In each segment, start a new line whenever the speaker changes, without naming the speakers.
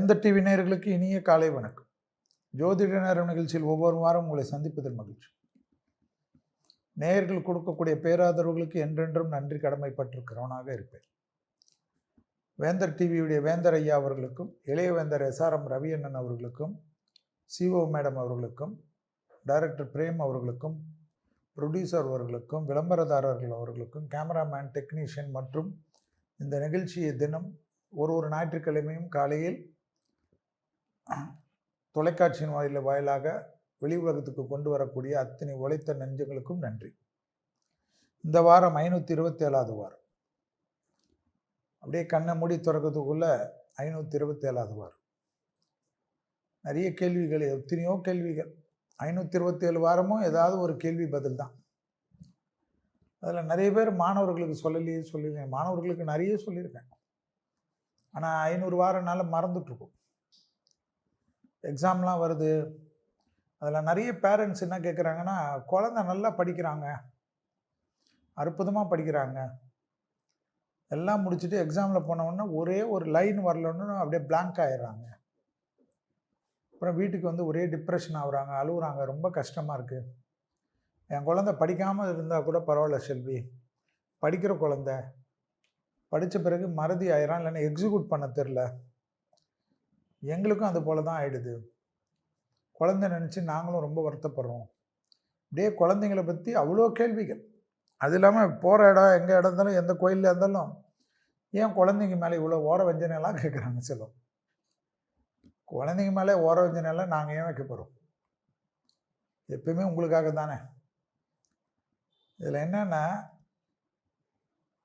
வேந்தர் டிவி நேயர்களுக்கு இனிய காலை வணக்கம். ஜோதிட நேரம் நிகழ்ச்சியில் ஒவ்வொரு வாரம் உங்களை சந்திப்பதில் மகிழ்ச்சி. நேயர்கள் கொடுக்கக்கூடிய பேராதரவுகளுக்கு என்றென்றும் நன்றி கடமைப்பட்டிருக்கிறவனாக இருப்பேன். வேந்தர் டிவியுடைய வேந்தர் ஐயா அவர்களுக்கும் இளைய வேந்தர் எஸ்ஆர்எம் ரவி அண்ணன் அவர்களுக்கும் சிஓ மேடம் அவர்களுக்கும் டைரக்டர் பிரேம் அவர்களுக்கும் ப்ரொடியூசர் அவர்களுக்கும் விளம்பரதாரர்கள் அவர்களுக்கும் கேமராமேன் டெக்னீஷியன் மற்றும் இந்த நிகழ்ச்சியை தினம் ஒரு ஒரு ஞாயிற்றுக்கிழமையும் காலையில் தொலைக்காட்சியின் வாயில வாயிலாக வெளி உலகத்துக்கு கொண்டு வரக்கூடிய அத்தனை உழைத்த நெஞ்சங்களுக்கும் நன்றி. இந்த வாரம் ஐநூற்றி இருபத்தேழாவது வாரம். அப்படியே கண்ணை மூடி திறக்கிறதுக்குள்ளே ஐநூற்றி இருபத்தேழாவது வாரம். நிறைய கேள்விகள் எத்தனையோ கேள்விகள். ஐநூற்றி இருபத்தேழு வாரமும் ஏதாவது ஒரு கேள்வி பதில் தான். அதில் நிறைய பேர் மாணவர்களுக்கு சொல்லலையே சொல்லியிருக்கேன் மாணவர்களுக்கு நிறைய சொல்லியிருக்கேன். ஆனால் ஐநூறு வாரம்னால மறந்துட்டுருக்கோம் எக்ஸாம்லாம் வருது. அதில் நிறைய பேரண்ட்ஸ் என்ன கேட்குறாங்கன்னா குழந்தை நல்லா படிக்கிறாங்க. அற்புதமாக படிக்கிறாங்க. எல்லாம் முடிச்சுட்டு எக்ஸாமில் போனவுடனே ஒரே ஒரு லைன் வரலன்னு அப்படியே பிளாங்க் ஆயிடுறாங்க. அப்புறம் வீட்டுக்கு வந்து ஒரே டிப்ரெஷன் ஆகுறாங்க அழுகுறாங்க. ரொம்ப கஷ்டமாக இருக்குது என் குழந்தை படிக்காமல் இருந்தால் கூட பரவாயில்ல செல்வி. படிக்கிற குழந்தை. படித்த பிறகு மறதி ஆயிரம் இல்லைன்னா எக்ஸிக்யூட் பண்ண தெரில எங்களுக்கும் அது போல தான் ஆயிடுது. குழந்தை நினச்சி நாங்களும் ரொம்ப வருத்தப்படுறோம். அப்படியே குழந்தைங்களை பற்றி அவ்வளோ கேள்விகள். அது இல்லாமல் போகிற இடம் எங்கே இடம் இருந்தாலும் எந்த கோயிலில் இருந்தாலும் ஏன் குழந்தைங்க மேலே இவ்வளோ ஓர வஞ்சனையெல்லாம் கேட்குறாங்க செல்வம் குழந்தைங்க மேலே ஓர வஞ்சனையெல்லாம் நாங்கள் ஏன் வைக்க போகிறோம் எப்பயுமே உங்களுக்காக தானே. இதில் என்னென்னா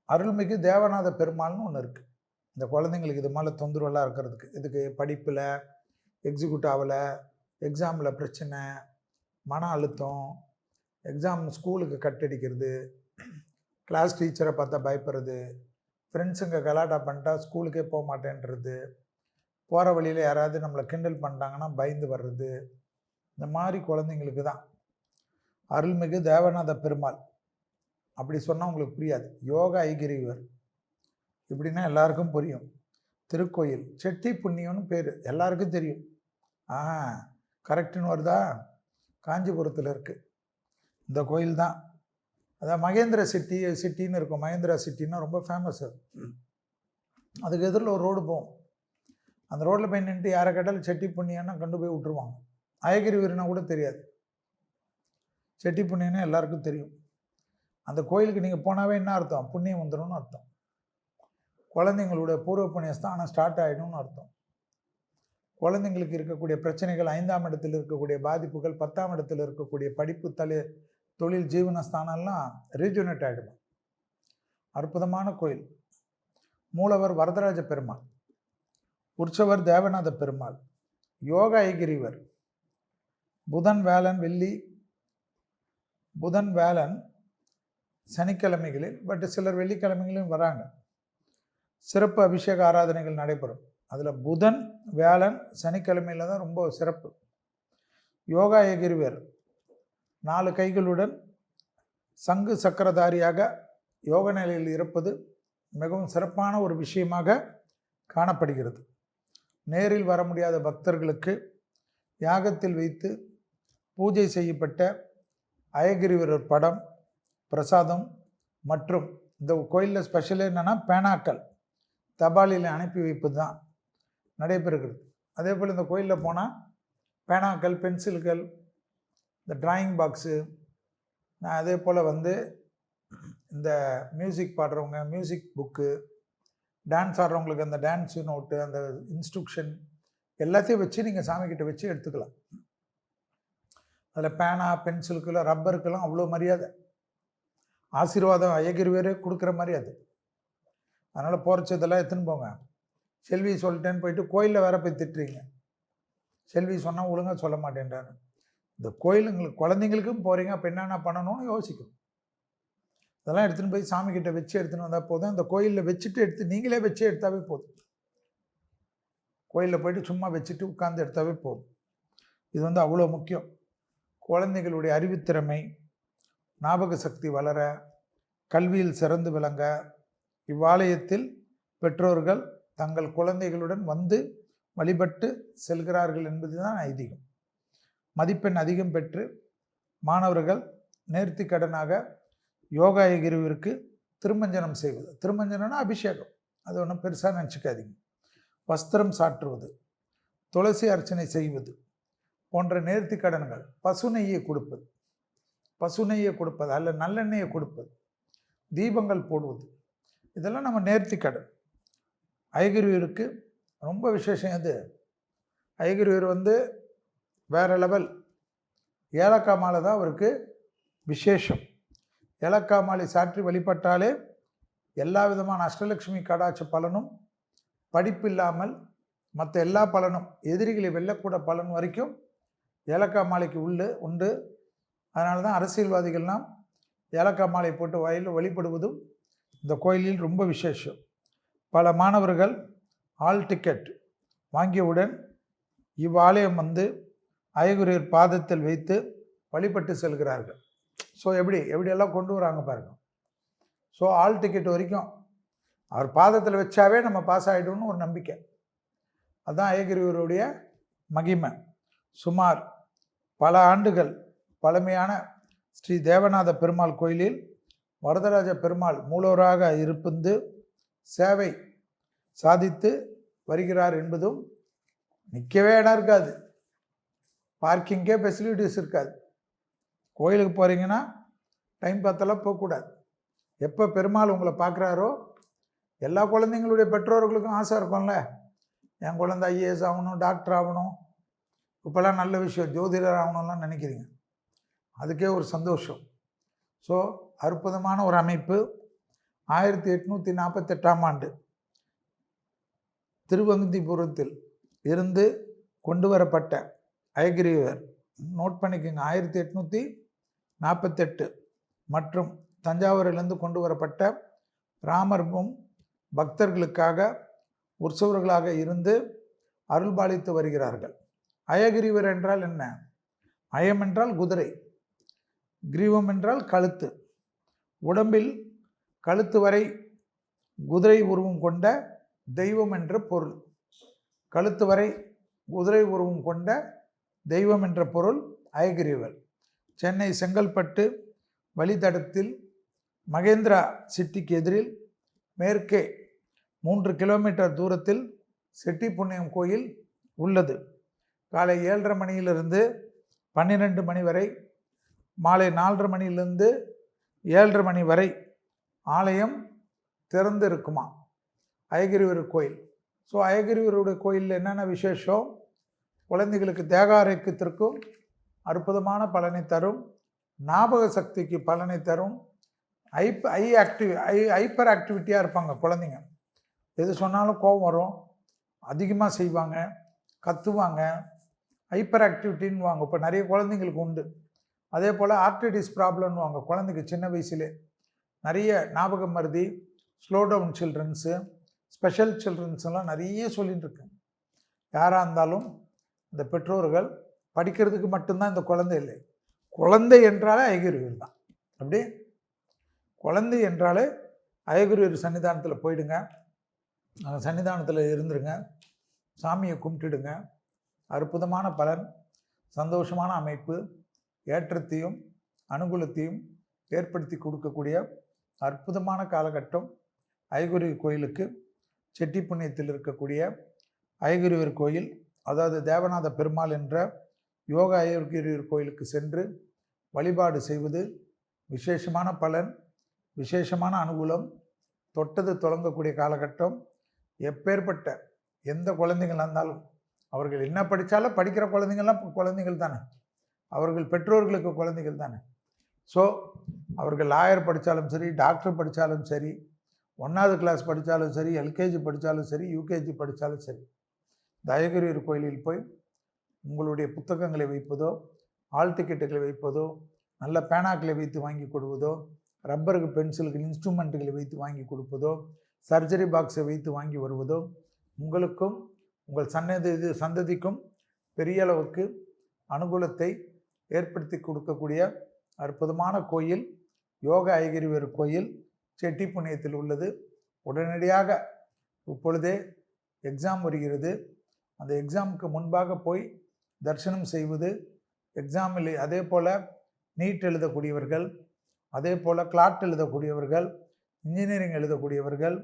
அருள்மிகு தேவநாத பெருமாள்னு ஒன்று இருக்குது இந்த குழந்தைங்களுக்கு இது மாதிரி தொந்தரவெல்லாம் இருக்கிறதுக்கு இதுக்கு படிப்பில் எக்ஸிக்யூட் ஆகலை எக்ஸாமில் பிரச்சனை மன அழுத்தம் எக்ஸாம் ஸ்கூலுக்கு கட்டடிக்கிறது கிளாஸ் டீச்சரை பார்த்தா பயப்படுறது ஃப்ரெண்ட்ஸுங்க கலாட்டா பண்ணிட்டா ஸ்கூலுக்கே போக மாட்டேன்றது போகிற வழியில் யாராவது நம்மளை கிண்டல் பண்ணிட்டாங்கன்னா பயந்து வர்றது இந்த மாதிரி குழந்தைங்களுக்கு தான். அருள்மிகு தேவநாத பெருமாள். அப்படி சொன்னால் உங்களுக்கு புரியாது. யோகா ஐகிரிவர். இப்படின்னா எல்லாருக்கும் புரியும். திருக்கோயில் செட்டி புண்ணியம்னு பேர். எல்லாருக்கும் தெரியும். ஆ கரெக்டுன்னு வருதா? காஞ்சிபுரத்தில் இருக்குது இந்த கோயில் தான். அதான் மகேந்திர சிட்டி சிட்டின்னு இருக்கும். மகேந்திரா சிட்டின்னா ரொம்ப ஃபேமஸ் அது அதுக்கு எதிரில் ஒரு ரோடு போகும். அந்த ரோட்டில் போய் நின்றுட்டு யாரை கேட்டாலும் செட்டி புண்ணியன்னா கண்டு போய் விட்டுருவாங்க. அயகிரி வீரனா கூட தெரியாது. செட்டி புண்ணியன்னா எல்லாருக்கும் தெரியும். அந்த கோயிலுக்கு நீங்கள் போனாவே என்ன அர்த்தம்? புண்ணியம் வந்துடும்னு அர்த்தம். குழந்தைங்களுடைய பூர்வ புண்ணிய ஸ்தானம் ஸ்டார்ட் ஆகிடும்னு அர்த்தம். குழந்தைங்களுக்கு இருக்கக்கூடிய பிரச்சனைகள் ஐந்தாம் இடத்தில் இருக்கக்கூடிய பாதிப்புகள் பத்தாம் இடத்தில் இருக்கக்கூடிய படிப்பு தலை தொழில் ஜீவன ஸ்தானம்லாம் ரீஜுனேட் ஆகிடும் அற்புதமான கோயில். மூலவர் வரதராஜ பெருமாள் உற்சவர் தேவநாத பெருமாள் யோக ஐகிரிவர் புதன் வேலன் வெள்ளி புதன் வேலன் சனிக்கிழமைகளில் பட் சிலர் வெள்ளிக்கிழமைகளிலும் வராங்க. சிறப்பு அபிஷேக ஆராதனைகள் நடைபெறும். அதில் புதன் வேலன் சனிக்கிழமையில் தான் ரொம்ப சிறப்பு. யோகா எகிர்வேர். நாலு கைகளுடன் சங்கு சக்கரதாரியாக யோக நிலையில் இருப்பது மிகவும் சிறப்பான ஒரு விஷயமாக காணப்படுகிறது. நேரில் வர முடியாத பக்தர்களுக்கு யாகத்தில் வைத்து பூஜை செய்யப்பட்ட அயகிரிவரர் படம் பிரசாதம் மற்றும் இந்த கோயிலில் ஸ்பெஷல் என்னென்னா பேனாக்கள். தபாலில் அனுப்பி வைப்பது தான் நடைபெறுகிறது. அதே போல் இந்த கோயிலில் போனால் பேனாக்கள் பென்சில்கள் இந்த டிராயிங் பாக்ஸு நான் அதே போல் வந்து இந்த மியூசிக் பாடுறவங்க மியூசிக் புக்கு டான்ஸ் ஆடுறவங்களுக்கு அந்த டான்ஸு நோட்டு அந்த இன்ஸ்ட்ரக்ஷன் எல்லாத்தையும் வச்சு நீங்கள் சாமிக்கிட்ட வச்சு எடுத்துக்கலாம். அதில் பேனா பென்சிலுக்கெல்லாம் ரப்பருக்கெல்லாம் அவ்வளோ மரியாதை. ஆசீர்வாதம் ஐயகிரிவேரே கொடுக்குற மாதிரி அது அதனால் போகிறச்சதெல்லாம் எடுத்துன்னு போங்க. செல்வி சொல்லிட்டேன்னு போயிட்டு கோயிலில் வேற போய் திட்டுறீங்க. செல்வி சொன்னால் ஒழுங்காக சொல்ல மாட்டேன்றாரு. இந்த கோயிலுங்களுக்கு குழந்தைங்களுக்கும் போகிறீங்க அப்போ என்னென்ன பண்ணணும்னு யோசிக்கும். இதெல்லாம் எடுத்துன்னு போய் சாமிக்கிட்ட வச்சு எடுத்துன்னு வந்தால் போதும். இந்த கோயிலில் வச்சுட்டு எடுத்து நீங்களே வச்சு எடுத்தாவே போதும். கோயிலில் போயிட்டு சும்மா வச்சுட்டு உட்காந்து எடுத்தாவே போதும். இது வந்து அவ்வளோ முக்கியம். குழந்தைகளுடைய அறிவுத்திறமை ஞாபக சக்தி வளர கல்வியில் சிறந்து விளங்க இவ்வாலயத்தில் பெற்றோர்கள் தங்கள் குழந்தைகளுடன் வந்து வழிபட்டு செல்கிறார்கள் என்பதுதான் ஐதீகம். மதிப்பெண் அதிகம் பெற்று மாணவர்கள் நேர்த்தி கடனாக யோகாயகிரிவிற்கு திருமஞ்சனம் செய்வது. திருமஞ்சனம்னா அபிஷேகம். அது ஒன்றும் பெருசாக நினச்சிக்காதீங்க. வஸ்திரம் சாற்றுவது துளசி அர்ச்சனை செய்வது போன்ற நேர்த்தி கடன்கள். பசு நெய்யை கொடுப்பது பசு நெய்யை கொடுப்பது அல்ல நல்லெண்ணெயை கொடுப்பது தீபங்கள் போடுவது இதெல்லாம் நம்ம நேர்த்தி கடன் ஐகிரியூருக்கு ரொம்ப விசேஷம் அது ஐகிரியூர் வந்து வேறு லெவல் ஏலக்காய் மாலை தான் அவருக்கு விசேஷம். ஏலக்காய் மாலை சாற்றி வழிபட்டாலே எல்லா விதமான அஷ்டலட்சுமி கடாட்ச பலனும் படிப்பு இல்லாமல் மற்ற எல்லா பலனும் எதிரிகளை வெல்லக்கூட பலன் வரைக்கும் ஏலக்காய் மாலைக்கு உள்ளு உண்டு. அதனால தான் அரசியல்வாதிகள்லாம் ஏலக்காய் மாலை போட்டு வயலில் வழிபடுவதும் இந்த கோயிலில் ரொம்ப விசேஷம். பல மாணவர்கள் ஆல் டிக்கெட் வாங்கியவுடன் இவ்வாலயம் வந்து ஐகுரியர் பாதத்தில் வைத்து வழிபட்டு செல்கிறார்கள். ஸோ எப்படி எப்படியெல்லாம் கொண்டு வராங்க பாருங்கள் ஸோ ஆல் டிக்கெட் வரைக்கும் அவர் பாதத்தில் வச்சாவே நம்ம பாஸ் ஆகிடும்னு ஒரு நம்பிக்கை. அதுதான் அயகிரிவருடைய மகிமை. சுமார் பல ஆண்டுகள் பழமையான ஸ்ரீ தேவநாத பெருமாள் கோயிலில் வரதராஜ பெருமாள் மூலவராக இருப்பந்து சேவை சாதித்து வருகிறார் என்பதும் நிற்கவே இடம் இருக்காது. பார்க்கிங்கே ஃபெசிலிட்டிஸ் இருக்காது. கோயிலுக்கு போகிறீங்கன்னா டைம் பார்த்தெல்லாம் போகக்கூடாது. எப்போ பெருமாள் உங்களை பார்க்குறாரோ எல்லா குழந்தைங்களுடைய பெற்றோர்களுக்கும் ஆசை இருக்கும்ல. என் குழந்தை ஐஏஎஸ் ஆகணும் டாக்டர் ஆகணும். இப்போல்லாம் நல்ல விஷயம் ஜோதிடர் ஆகணும்லாம் நினைக்கிறீங்க. அதுக்கே ஒரு சந்தோஷம். ஸோ அற்புதமான ஒரு அமைப்பு. ஆயிரத்தி எட்நூற்றி நாற்பத்தெட்டாம் ஆண்டு. திருவங்கந்திபுரத்தில் இருந்து கொண்டு வரப்பட்ட அயகிரிவர் நோட் பண்ணிக்கோங்க ஆயிரத்தி எட்நூற்றி நாற்பத்தெட்டு மற்றும் தஞ்சாவூரிலிருந்து கொண்டு வரப்பட்ட ராமர்பும் பக்தர்களுக்காக உற்சவர்களாக இருந்து அருள்பாலித்து வருகிறார்கள். அயகிரிவர் என்றால் என்ன? அயம் என்றால் குதிரை. கிரீவம் என்றால் கழுத்து. உடம்பில் கழுத்து வரை குதிரை உருவம் கொண்ட தெய்வம் என்ற பொருள். கழுத்து வரை குதிரை உருவம் கொண்ட தெய்வம் என்ற பொருள் அயகிரிவர் சென்னை செங்கல்பட்டு வழித்தடத்தில் மகேந்திரா சிட்டிக்கு எதிரில் மேற்கே மூன்று கிலோமீட்டர் தூரத்தில் செட்டி புண்ணியம் கோயில் உள்ளது. காலை ஏழரை மணியிலிருந்து பன்னிரெண்டு மணி வரை மாலை நாலரை மணியிலிருந்து ஏழரை மணி வரை ஆலயம் திறந்து இருக்குமா அயகிரிவர் கோயில். ஸோ அயகிரிவருடைய கோயிலில் என்னென்ன விசேஷம்? குழந்தைகளுக்கு தேகாரைக்கத்திற்கும் அற்புதமான பலனை தரும். ஞாபக சக்திக்கு பலனை தரும். ஐப் ஐ ஆக்டிவ் ஐ ஹைப்பர் ஆக்டிவிட்டியாக இருப்பாங்க குழந்தைங்க. எது சொன்னாலும் கோபம் வரும். அதிகமாக செய்வாங்க. கத்துவாங்க. ஹைப்பர் ஆக்டிவிட்டின்னு வாங்க இப்போ நிறைய குழந்தைங்களுக்கு உண்டு. அதே போல் ஆர்டிடிஸ் ப்ராப்ளம்னு வாங்க. குழந்தைக்கு சின்ன வயசுலே நிறைய ஞாபகம் மருதி slow down childrens special children எல்லாம் நிறைய சொல்லிகிட்டு இருக்கேன். யாராக இருந்தாலும் இந்த பெற்றோர்கள் படிக்கிறதுக்கு மட்டும்தான் இந்த குழந்தை இல்லை. குழந்தை என்றாலே ஐகுருவர் தான். அப்படி? குழந்தை என்றாலே அயகுருவர் சன்னிதானத்தில் போயிடுங்க. அந்த சன்னிதானத்தில் இருந்துருங்க. சாமியை கும்பிட்டுடுங்க. அற்புதமான பலன் சந்தோஷமான அமைப்பு ஏற்றத்தையும் அனுகூலத்தையும் ஏற்படுத்தி கொடுக்கக்கூடிய அற்புதமான காலகட்டம் ஐகுரு கோயிலுக்கு. செட்டி புண்ணியத்தில் இருக்கக்கூடிய ஐகுருவர் கோயில் அதாவது தேவநாத பெருமாள் என்ற யோகா ஐயர்கிரியர் கோயிலுக்கு சென்று வழிபாடு செய்வது விசேஷமான பலன் விசேஷமான அனுகூலம் தொட்டது தொடங்கக்கூடிய காலகட்டம். எப்பேற்பட்ட எந்த குழந்தைங்களாக இருந்தாலும் அவர்கள் என்ன படித்தாலும் படிக்கிற குழந்தைங்கள்லாம் குழந்தைகள் தானே. அவர்கள் பெற்றோர்களுக்கு குழந்தைகள் தானே. ஸோ அவர்கள் லாயர் படித்தாலும் சரி டாக்டர் படித்தாலும் சரி ஒன்றாவது கிளாஸ் படித்தாலும் சரி எல்கேஜி படித்தாலும் சரி யூகேஜி படித்தாலும் சரி தயகிரியர் கோயிலில் போய் உங்களுடைய புத்தகங்களை வைப்பதோ ஆல் டிக்கெட்டுகளை வைப்பதோ நல்ல பேனாக்களை வைத்து வாங்கி கொடுவதோ ரப்பருக்கு பென்சிலுக்கு இன்ஸ்ட்ருமெண்ட்டுகளை வைத்து வாங்கி கொடுப்பதோ சர்ஜரி பாக்ஸை வைத்து வாங்கி வருவதோ உங்களுக்கும் உங்கள் சன்னதி இது சந்ததிக்கும் பெரிய அளவுக்கு அனுகூலத்தை ஏற்படுத்தி கொடுக்கக்கூடிய அற்புதமான கோயில் யோக ஐகிரிவர் கோயில் செட்டி புண்ணியத்தில் உள்ளது. உடனடியாக இப்பொழுதே எக்ஸாம் வருகிறது. அந்த எக்ஸாமுக்கு முன்பாக போய் தரிசனம் செய்வது எக்ஸாமில் அதே போல் நீட் எழுதக்கூடியவர்கள் அதே போல் கிளாட் எழுதக்கூடியவர்கள் இன்ஜினியரிங் எழுதக்கூடியவர்கள்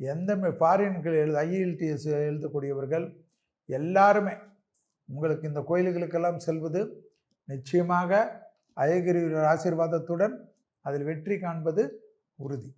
எந்த ஃபாரின்கள் எழுத ஐஇஎல்டிஎஸ் எழுதக்கூடியவர்கள் எல்லாருமே உங்களுக்கு இந்த கோயில்களுக்கெல்லாம் செல்வது நிச்சயமாக அயகிரி ஆசீர்வாதத்துடன் அதில் வெற்றி காண்பது உறுதி.